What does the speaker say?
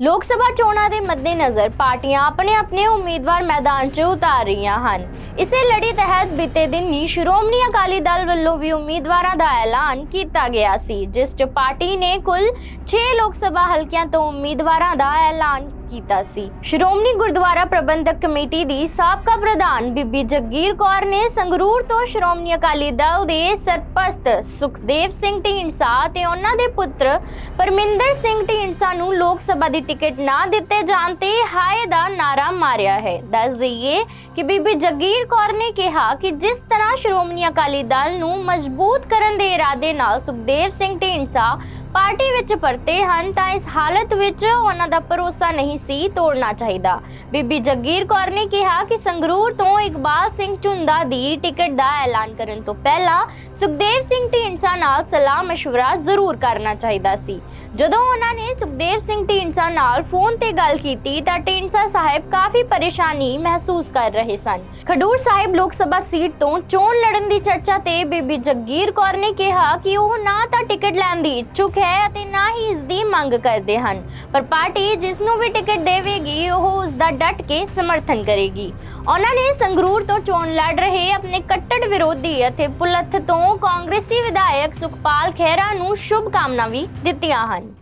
ਲੋਕ ਸਭਾ ਚੋਣਾਂ ਦੇ ਮੱਦੇਨਜ਼ਰ ਪਾਰਟੀਆਂ ਆਪਣੇ ਆਪਣੇ ਉਮੀਦਵਾਰ ਮੈਦਾਨ 'ਚ ਉਤਾਰ ਰਹੀਆਂ ਹਨ। ਇਸੇ ਲੜੀ ਤਹਿਤ ਬੀਤੇ ਦਿਨ ਹੀ ਸ਼੍ਰੋਮਣੀ ਅਕਾਲੀ ਦਲ ਵੱਲੋਂ ਵੀ ਉਮੀਦਵਾਰਾਂ ਦਾ ਐਲਾਨ ਕੀਤਾ ਗਿਆ ਸੀ, ਜਿਸ 'ਚ ਪਾਰਟੀ ਨੇ ਕੁੱਲ 6 ਲੋਕ ਸਭਾ ਹਲਕਿਆਂ ਤੋਂ ਉਮੀਦਵਾਰਾਂ ਦਾ ਐਲਾਨ ਕੀਤਾ ਸੀ। ਸ਼੍ਰੋਮਣੀ ਗੁਰਦੁਆਰਾ ਪ੍ਰਬੰਧਕ ਕਮੇਟੀ ਦੀ ਸਾਬਕਾ ਪ੍ਰਧਾਨ ਬੀਬੀ ਜਗੀਰ ਕੌਰ ਨੇ ਸੰਗਰੂਰ ਤੋਂ ਸ਼੍ਰੋਮਣੀ ਅਕਾਲੀ ਦਲ ਦੇ ਸਰਪ੍ਰਸਤ ਸੁਖਦੇਵ ਸਿੰਘ ਢੀਂਡਸਾ ਤੇ ਉਹਨਾਂ ਦੇ ਪੁੱਤਰ ਪਰਮਿੰਦਰ ਸਿੰਘ ਢੀਂਡਸਾ ਨੂੰ ਲੋਕ ਸਭਾ ਦੀ ਟਿਕਟ ਨਾ ਦਿੱਤੇ ਜਾਣ ਤੇ ਹਾਏ ਦਾ ਨਾਰਾ ਮਾਰਿਆ ਹੈ। ਦੱਸ ਦਈਏ ਕਿ ਬੀਬੀ ਜਗੀਰ ਕੌਰ ਨੇ ਕਿਹਾ ਕਿ ਜਿਸ ਤਰ੍ਹਾਂ ਸ਼੍ਰੋਮਣੀ ਅਕਾਲੀ ਦਲ ਨੂੰ ਮਜ਼ਬੂਤ ਕਰਨ ਦੇ ਇਰਾਦੇ ਨਾਲ ਸੁਖਦੇਵ ਸਿੰਘ ਢੀਂਡਸਾ ਪਾਰਟੀ ਵਿੱਚ ਪਰਤੇ ਹਨ ਤਾਂ ਇਸ ਹਾਲਤ ਵਿੱਚ ਉਹਨਾਂ ਦਾ ਭਰੋਸਾ ਨਹੀਂ ਸੀ ਤੋੜਨਾ ਚਾਹੀਦਾ ਬੀਬੀ ਜਗੀਰ ਕੌਰ ਨੇ ਕਿਹਾ ਕਿ ਸੰਗਰੂਰ ਤੋਂ ਇਕਬਾਲ ਸਿੰਘ ਝੁੰਦਾ ਦੀ ਟਿਕਟ ਦਾ ਐਲਾਨ ਕਰਨ ਤੋਂ ਪਹਿਲਾਂ ਸੁਖਦੇਵ ਸਿੰਘ ਢੀਂਡਸਾ ਨਾਲ ਸਲਾਹ مشورہ ਜ਼ਰੂਰ ਕਰਨਾ ਚਾਹੀਦਾ ਸੀ ਜਦੋਂ ਉਹਨਾਂ ਨੇ ਸੁਖਦੇਵ ਸਿੰਘ ਢੀਂਡਸਾ ਨਾਲ ਫੋਨ ਤੇ ਗੱਲ ਕੀਤੀ ਤਾਂ ਢੀਂਡਸਾ ਸਾਹਿਬ ਕਾਫੀ ਪਰੇਸ਼ਾਨੀ ਮਹਿਸੂਸ ਕਰ ਰਹੇ ਸਨ ਖਡੂਰ ਸਾਹਿਬ ਲੋਕ ਸਭਾ ਸੀਟ ਤੋਂ ਚੋਣ ਲੜਨ ਦੀ ਚਰਚਾ ਤੇ ਬੀਬੀ ਜਗੀਰ ਕੌਰ ਨੇ ਕਿਹਾ ਕਿ ਉਹ ਨਾ ਤਾਂ ਟਿਕਟ ਲੈਣ ਦੀ ਇੱਛੁਕ ਹੈ ਅਤੇ ਨਾ ਹੀ ਇਸ ਦੀ ਮੰਗ ਕਰਦੇ ਹਨ। ਪਰ ਪਾਰਟੀ ਜਿਸ ਨੂੰ ਵੀ ਟਿਕਟ ਦੇਵੇਗੀ, ਉਹ ਉਸ ਦਾ ਡਟ ਕੇ ਸਮਰਥਨ ਕਰੇਗੀ। ਉਹਨਾਂ ਨੇ ਸੰਗਰੂਰ ਤੋਂ ਚੋਣ ਲੜ ਰਹੇ ਆਪਣੇ ਕੱਟੜ ਵਿਰੋਧੀ ਅਤੇ ਪੁਲੱਥ ਤੋਂ ਕਾਂਗਰਸੀ ਵਿਧਾਇਕ ਸੁਖਪਾਲ ਖਹਿਰਾ ਨੂੰ ਸ਼ੁਭ ਕਾਮਨਾ ਵੀ ਦਿੱਤੀਆਂ ਹਨ।